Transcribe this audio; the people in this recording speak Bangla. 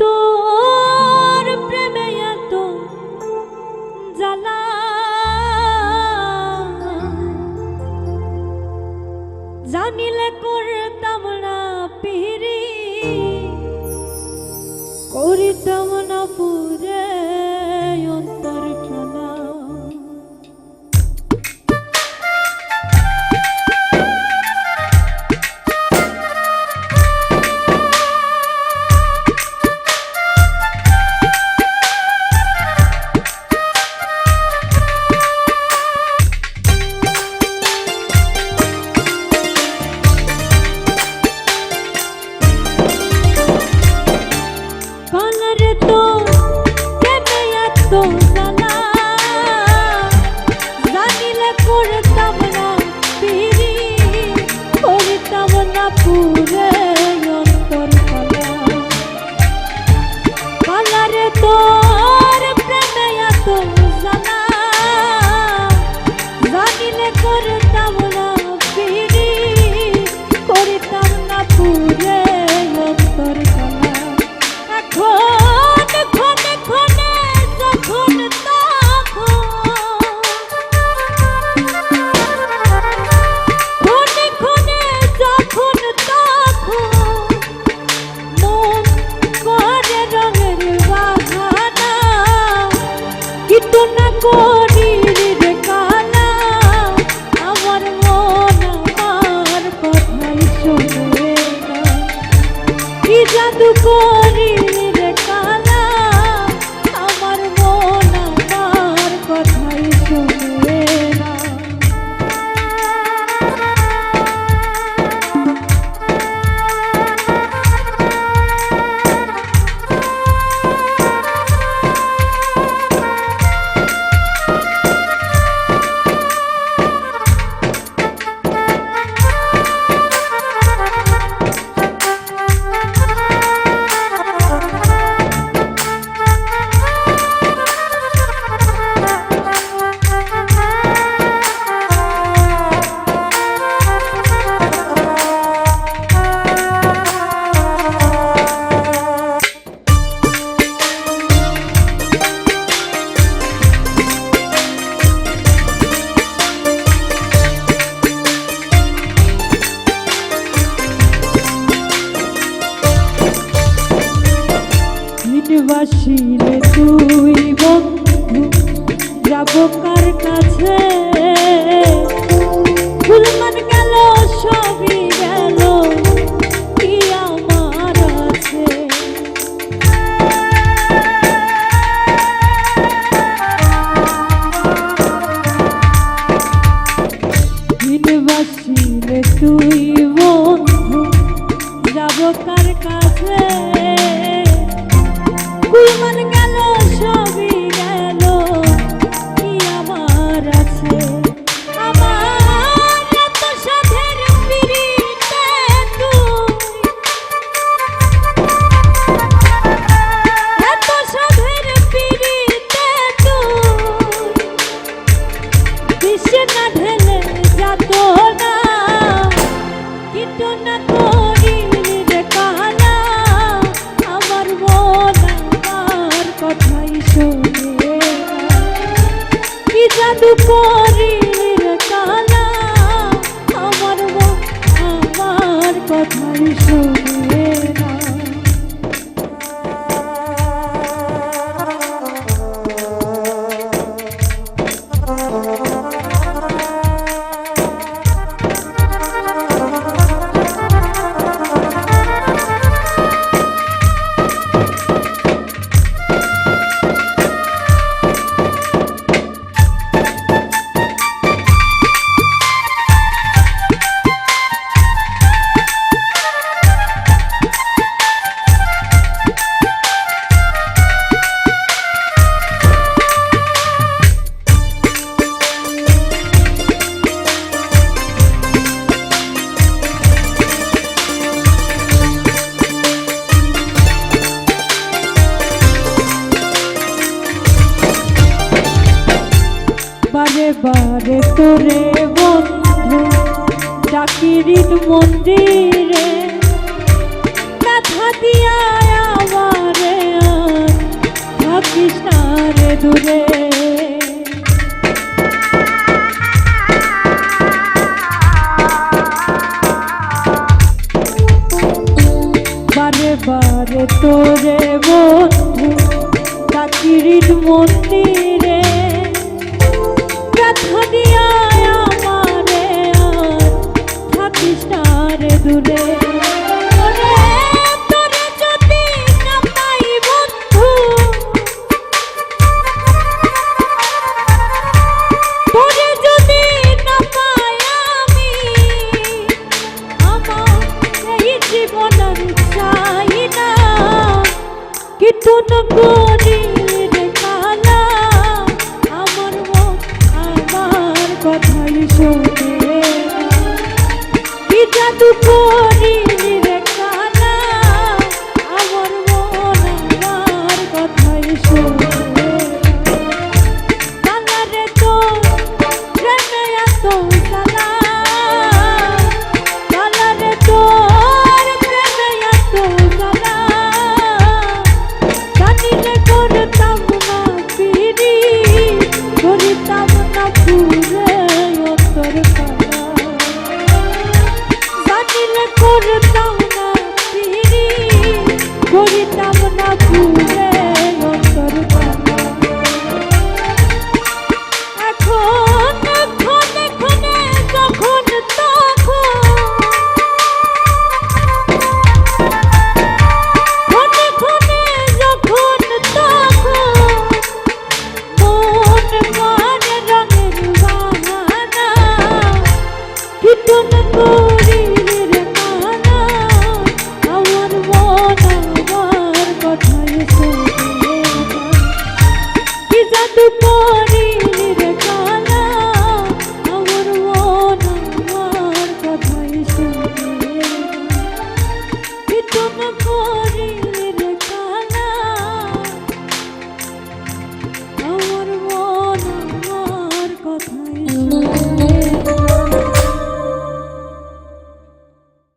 তোর প্রেমে এত জ্বালা। জানিলে করতাম না পিরি করিতাম না পুরে dos জাদু করি দিনবাসীরে তুই বন্ধু, যাব কার কাছে? ফুলমান গেল, সবই গেল, কি আমার আছে? দিনবাসীরে তুই দিশে না ঢেলে যাত না। কিন্তু না করি রে কালা আমার মন আমার কথাই শোনে কি জাদু করি রে কালা আমার মন আমার কথাই শোনে বারে তোরে বন্ধু ডাকিরিন মন্দিরে ব্যথা দিয়া আমারে দূরে। বারে বারে তোরে বন্ধু করি করিতাম না